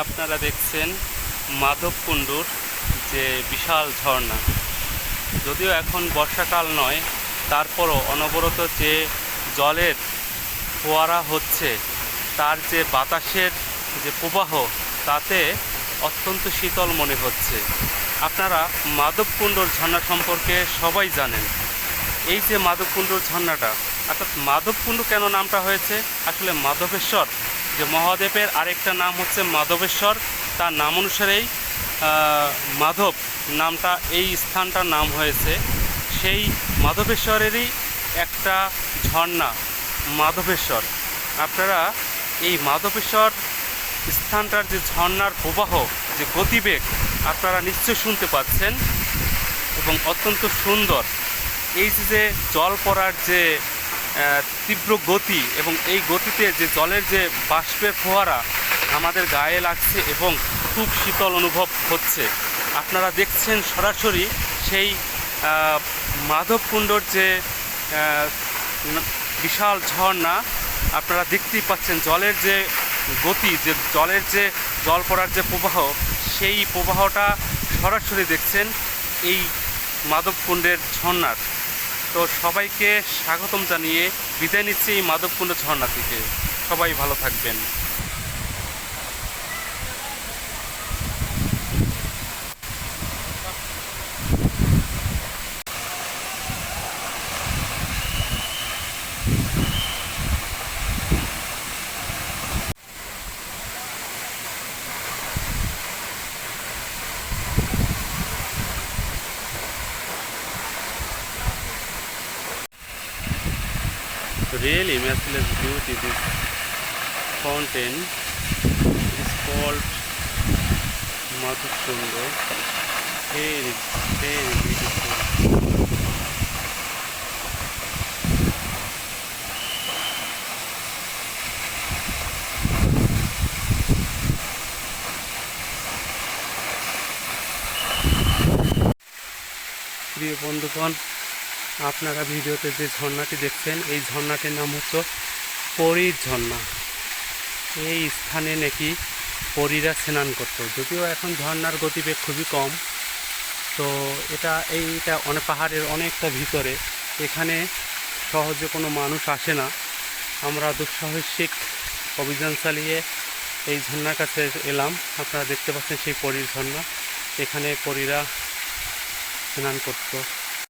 আপনারা দেখছেন মাধবকুণ্ডুর যে বিশাল ঝর্ণা। যদিও এখন বর্ষাকাল নয়, তারপরও অনবরত যে জলের ফোয়ারা হচ্ছে, তার যে বাতাসের যে প্রবাহ, তাতে অত্যন্ত শীতল মনে হচ্ছে। আপনারা মাধবকুণ্ডর ঝর্ণা সম্পর্কে সবাই জানেন। এই যে মাধবকুণ্ডর ঝর্ণাটা, অর্থাৎ মাধবকুণ্ড কেন নামটা হয়েছে? আসলে মাধবেশ্বর যে মহাদেবের আরেকটা নাম হচ্ছে মাধবেশ্বর। তার নাম অনুসারেই মাধব নামটা এই স্থানটার নাম হয়েছে। সেই মাধবেশ্বরেরই একটা ঝর্ণা, মাধবেশ্বর। আপনারা এই মাধবেশ্বর স্থানটার যে ঝর্ণার প্রবাহ, যে গতিবেগ, আপনারা নিশ্চয় শুনতে পাচ্ছেন এবং অত্যন্ত সুন্দর। এই যে জল পড়ার যে তীব্র গতি এবং এই গতিতে যে জলের যে বাষ্পের ফোয়ারা আমাদের গায়ে লাগছে এবং খুব শীতল অনুভব হচ্ছে, আপনারা দেখছেন সরাসরি সেই মাধবকুণ্ডর যে বিশাল ঝর্ণা, আপনারা দেখতেই পাচ্ছেন জলের যে গতি, যে জলের যে জল পড়ার যে প্রবাহ, সেই প্রবাহটা সরাসরি দেখছেন এই মাধবকুণ্ডের ঝর্ণার। তো সবাইকে স্বাগতম জানিয়ে বিদায় নিচ্ছি এই মাধবকুণ্ড ঝর্ণা থেকে। সবাই ভালো থাকবেন। Really matchless beauty this fountain is called Madhukunda very very beautiful প্রিয় বন্ধুগণ আপনারা ভিডিওতে যে ঝর্ণাটি দেখছেন, এই ঝর্ণাটির নাম হচ্ছে পরীর ঝর্ণা। এই স্থানে নাকি পরীরা স্নান করত। যদিও এখন ঝর্ণার গতিবেগ খুবই কম, তো এটা, এইটা অনেক পাহাড়ের অনেকটা ভিতরে। এখানে সহজে কোনো মানুষ আসে না। আমরা দুঃসাহসিক অভিযান চালিয়ে এই ঝর্ণার কাছে এলাম। আপনারা দেখতে পাচ্ছেন সেই পরীর ঝর্ণা। এখানে পরীরা স্নান করতো।